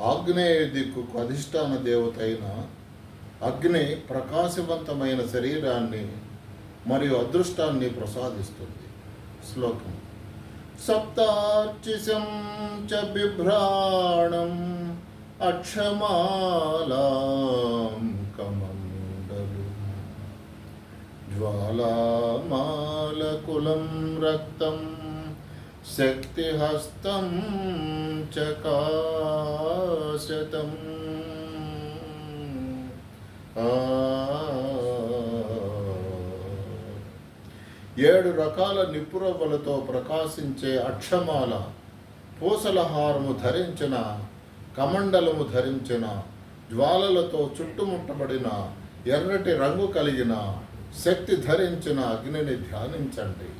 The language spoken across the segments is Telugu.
ఆగ్నేయ దిక్కుకు అధిష్టాన దేవత అయిన అగ్ని ప్రకాశవంతమైన శరీరాన్ని మరియు అదృష్టాన్ని ప్రసాదిస్తుంది. శ్లోకం. సప్తార్చిసం చ బిభ్రాణం అక్షమాలాం కమండలు. జ్వాలామాలకులం రక్తం శక్తిహస్తం చకాశతం ఏడు రకాల నిపురవ్వలతో ప్రకాశించే అక్షమాల పూసలహారము ధరించిన కమండలము ధరించిన జ్వాలలతో చుట్టుముట్టబడిన ఎర్రటి రంగు కలిగిన శక్తి ధరించిన అగ్నిని ధ్యానించండి.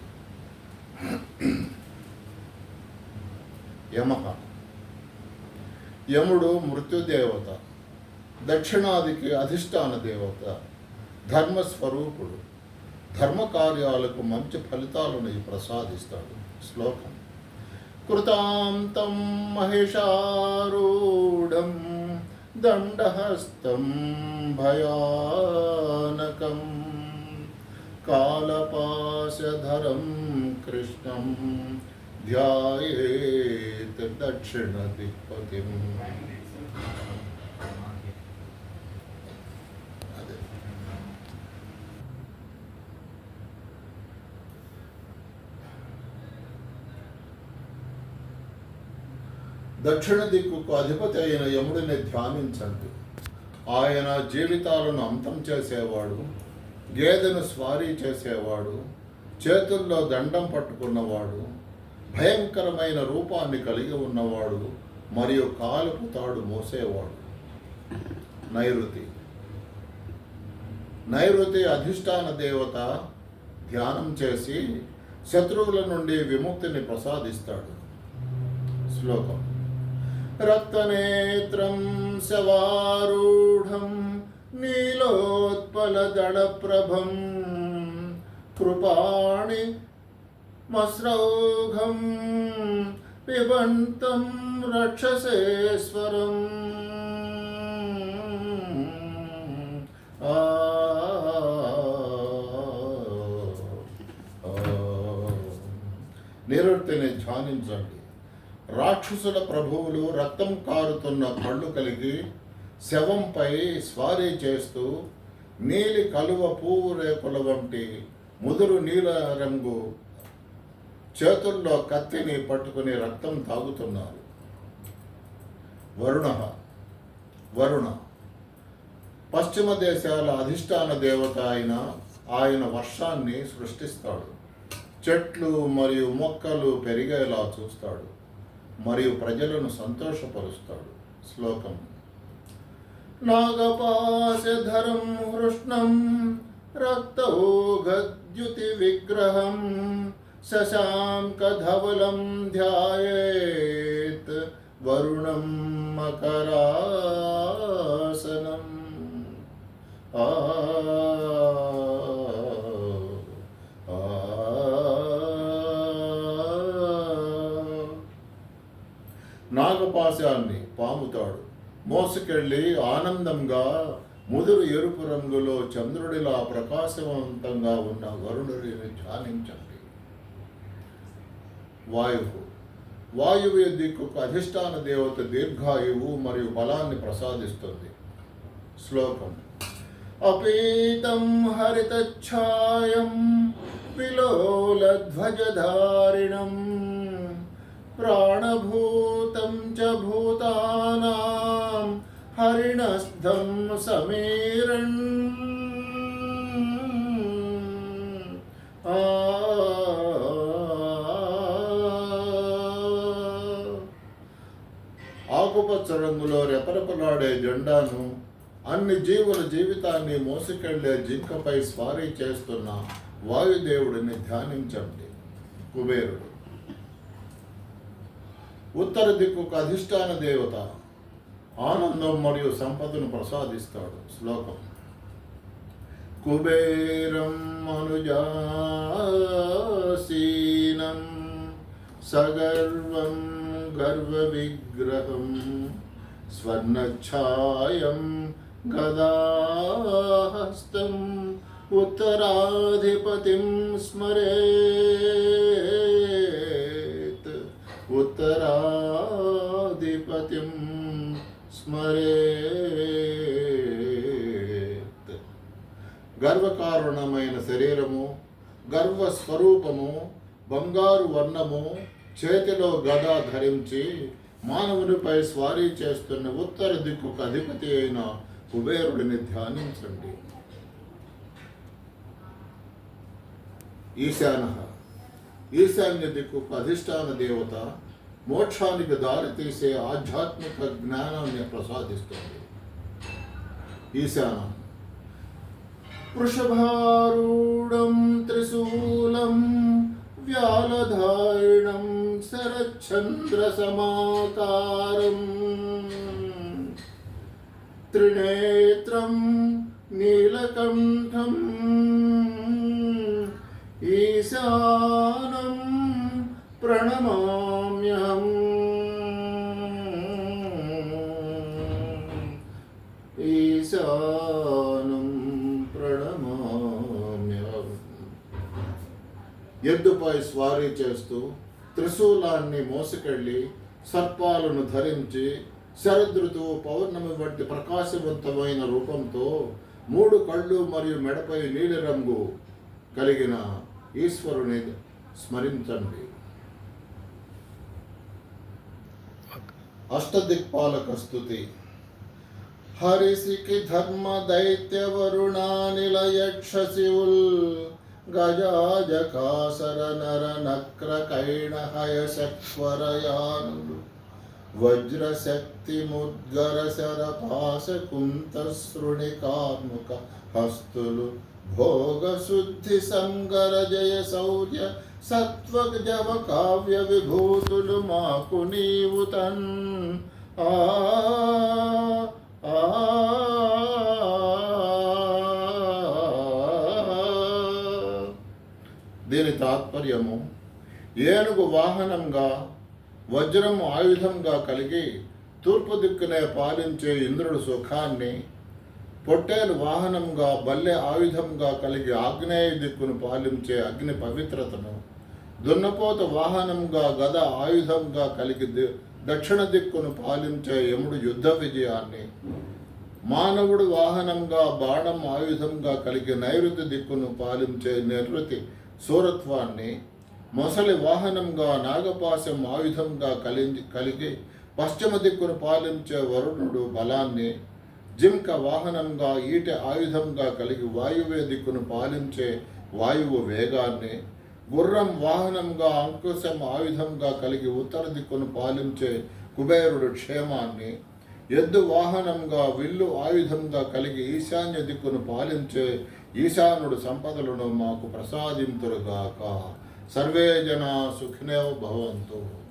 యమహ యముడు మృత్యుదేవత దక్షిణాదికి అధిష్టాన దేవత ధర్మస్వరూపుడు ధర్మ కార్యాలకు మంచి ఫలితాలను ప్రసాదిస్తాడు శ్లోకం. కృతాంతం మహిషారూఢం దండహస్తం భయానకం కాలపాశధరం కృష్ణం ధ్యాయే దక్షిణ దక్షిణ దిక్కుకు అధిపతి అయిన యముడిని ధ్యానించండి. ఆయన జీవితాలను అంతం చేసేవాడు గేదెను స్వారీ చేసేవాడు చేతుల్లో దండం పట్టుకున్నవాడు భయంకరమైన రూపాన్ని కలిగి ఉన్నవాడు మరియు కాలుపు తాడు మోసేవాడు. నైరుతి. నైరుతి అధిష్టాన దేవత ధ్యానం చేసి శత్రువుల నుండి విముక్తిని ప్రసాదిస్తాడు. శ్లోకం. రక్తనేత్రం శవారూఢం నీలోత్పలదళప్రభం కృపాణి మస్రౌఘం పిబంతం రక్షసేశ్వరం ఆ ధ్యానించండి రాక్షసుల ప్రభువులు రక్తం కారుతున్న కళ్ళు కలిగి శవంపై స్వారీ చేస్తూ నీలి కలువ పువ్వు రేకుల వంటి ముదురు నీల రంగు చేతుల్లో కత్తిని పట్టుకుని రక్తం తాగుతున్నారు. వరుణ వరుణ. పశ్చిమ దేశాల అధిష్టాన దేవత అయిన ఆయన వర్షాన్ని సృష్టిస్తాడు. చెట్లు మరియు మొక్కలు పెరిగేలా చూస్తాడు. మరియు ప్రజలను సంతోషపరుస్తాడు. శ్లోకం. నాగపాశధరం హృష్ణం రక్తౌగద్యుతి విగ్రహం శశాంకధవలం ధ్యాయేత్ వరుణం మకరాసనం ఆ నాగపాశాన్ని పాముతాడు మోసుకెళ్ళి ఆనందంగా ముదురు ఎరుపు రంగులో చంద్రుడిలా ప్రకాశవంతంగా ఉన్న వరుణుడిని ధ్యానించాడు వాయువు. వాయువు దిక్కుకు అధిష్టాన దేవత దీర్ఘాయువు మరియు బలాన్ని ప్రసాదిస్తుంది. శ్లోకం. అపీతం హరితఛాయం విలోలధ్వజధారిణం ప్రాణభూతం చ భూతానాం హరిణస్థం సమే ఆకుపచ్చ రంగులో రెపరెపలాడే జెండాను అన్ని జీవుల జీవితాన్ని మోసుకెళ్ళే జింకపై స్వారీ చేస్తున్న వాయుదేవుడిని ధ్యానించండి. కుబేరుడు. ఉత్తర దిక్కుకు అధిష్టాన దేవత ఆనందం మరియు సంపదను ప్రసాదిస్తాడు శ్లోకం. కుబేరం అనుజాసీనం సగర్వం గర్వ విగ్రహం స్వర్ణఛాయం గదాహస్తం ఉత్తరాధిపతిం స్మరేత్. ఉత్తరాధిపతిం స్మరేత్. గర్వకారణమైన శరీరము గర్వస్వరూపము బంగారు వర్ణము చేతిలో గద ధరించి మానవునిపై స్వారీ చేస్తున్న ఉత్తర దిక్కుకు అధిపతి అయిన కుబేరుడిని ధ్యానించండి. ఈశాన ఈశాన్య దిక్కుకు అధిష్టాన దేవత మోక్షానికి దారి తీసే ఆధ్యాత్మిక జ్ఞానాన్ని ప్రసాదిస్తుంది. ఈశాన వృషభారూఢం త్రిశూలం వ్యాలధారిణం శరచంద్రసమాకారం త్రినేత్రం నీలకంఠం. ఈశానం ప్రణమామ్యహం. ఈశానం ప్రణమామ్యహం. ఎద్దుపై స్వారీ చేస్తూ త్రిశూలాన్ని మోసుకెళ్ళి సర్పాలను ధరించి శరదృతువు పౌర్ణమి వంటి ప్రకాశవంతమైన రూపంతో మూడు కళ్ళు మరియు మెడపై నీలిరంగు కలిగిన ఈశ్వరుని స్మరించండి. అష్టదిక్పాలక స్థుతి హరిసికి ధర్మ దైత్య వరుణానిలయక్ష శివుల్ గజాజకాసర నర నక్ర కైణ హయ శక్వరయానులు వజ్రశక్తి ముద్గర కుంత కార్ముక హస్తులు భోగ శుద్ధి సంగర జయ శౌర్య సత్వ జవ కావ్య విభూతులు మాకు నీవు తన్. ఆ ఆ. దీని తాత్పర్యము ఏనుగు వాహనంగా వజ్రము ఆయుధంగా కలిగి తూర్పు దిక్కునే పాలించే ఇంద్రుడు సుఖాన్ని పొట్టేలు వాహనంగా బల్లె ఆయుధంగా కలిగి ఆగ్నేయ దిక్కును పాలించే అగ్ని పవిత్రతను దున్నపోత వాహనంగా గద ఆయుధంగా కలిగి దక్షిణ దిక్కును పాలించే యముడు యుద్ధ విజయాన్ని మానవుడు వాహనంగా బాణం ఆయుధంగా కలిగి నైరుతి దిక్కును పాలించే నిర్వృతి సూరత్వాన్ని మొసలి వాహనంగా నాగపాశం ఆయుధంగా కలిగి కలిగి పశ్చిమ దిక్కును పాలించే వరుణుడు బలాన్ని జింక వాహనంగా ఈట ఆయుధంగా కలిగి వాయువ్య దిక్కును పాలించే వాయువు వేగాన్ని గుర్రం వాహనంగా అంకుశం ఆయుధంగా కలిగి ఉత్తర దిక్కును పాలించే కుబేరుడు క్షేమాన్ని ఎద్దు వాహనంగా విల్లు ఆయుధంగా కలిగి ఈశాన్య దిక్కును పాలించే ఈశానుడు సంపదలను మాకు ప్రసాదింతురుగాక. సర్వే జనా సుఖినో భవంతు.